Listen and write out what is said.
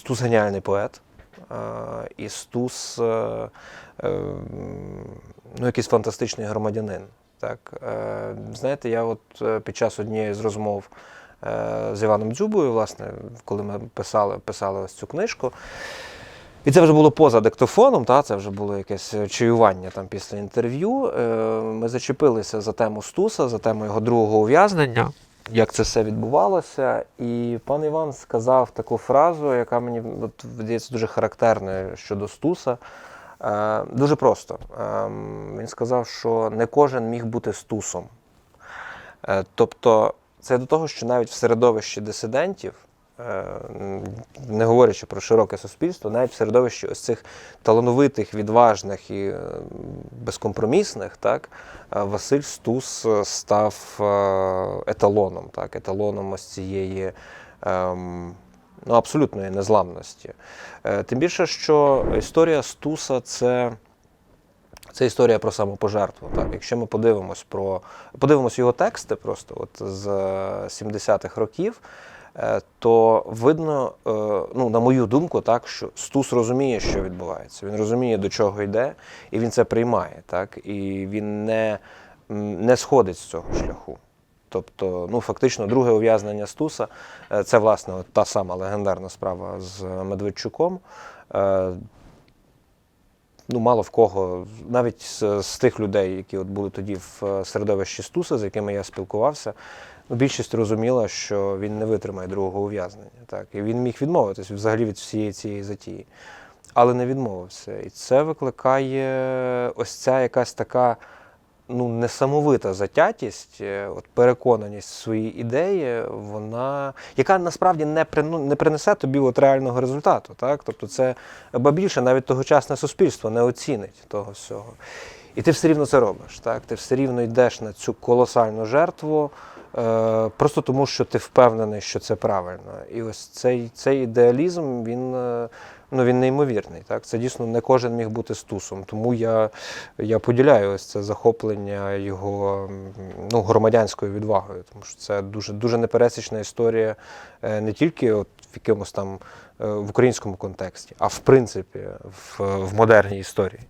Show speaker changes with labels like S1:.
S1: Стус геніальний поет. е, І Стус е, е, ну, якийсь фантастичний громадянин. Так. Знаєте, я от під час однієї з розмов з Іваном Дзюбою, власне, коли ми писали, писали ось цю книжку, і це вже було поза диктофоном, та, це вже було якесь чаювання там після інтерв'ю. Ми зачепилися за тему Стуса, за тему його другого ув'язнення, як це все відбувалося. І пан Іван сказав таку фразу, яка мені от, здається дуже характерною щодо Стуса. Е, Дуже просто. Е, Він сказав, що не кожен міг бути Стусом. Е, Тобто, це до того, що навіть в середовищі дисидентів, не говорячи про широке суспільство, навіть в середовищі ось цих талановитих, відважних і е, безкомпромісних, так, е, Василь Стус е, став е, еталоном, так, еталоном ось цієї. ем, Ну, абсолютної незламності. Е, Тим більше, що історія Стуса це це історія про самопожертву. Так? Якщо ми подивимось про подивимось його тексти просто от з е, 70-х років, е, то видно, е, ну, на мою думку, так, що Стус розуміє, що відбувається. Він розуміє, до чого йде, і він це приймає. Так? І він не, не сходить з цього шляху. Тобто, ну фактично, друге ув'язнення Стуса е, це власне та сама легендарна справа з Медведчуком. Ну, мало в кого, навіть з, з тих людей, які от були тоді в е, середовищі Стуса, з якими я спілкувався, більшість розуміла, що він не витримає другого ув'язнення. Так? І він міг відмовитись взагалі від всієї цієї затії. Але не відмовився. І це викликає ось ця якась така ну, несамовита затятість, е, от переконаність в своїй ідеї, вона, яка насправді не, прину, не принесе тобі от реального результату. Так? Тобто це ба більше навіть тогочасне суспільство не оцінить того всього. І ти все рівно це робиш. Так? Ти все рівно йдеш на цю колосальну жертву, просто тому, що ти впевнений, що це правильно. І ось цей, цей ідеалізм, він, е, ну, він неймовірний. Так? Це дійсно не кожен міг бути стусом. Тому я, я поділяю ось це захоплення його ну, громадянською відвагою, тому що це дуже, дуже непересічна історія е, не тільки от в якомусь там е, в українському контексті, а в принципі в, в модерній історії.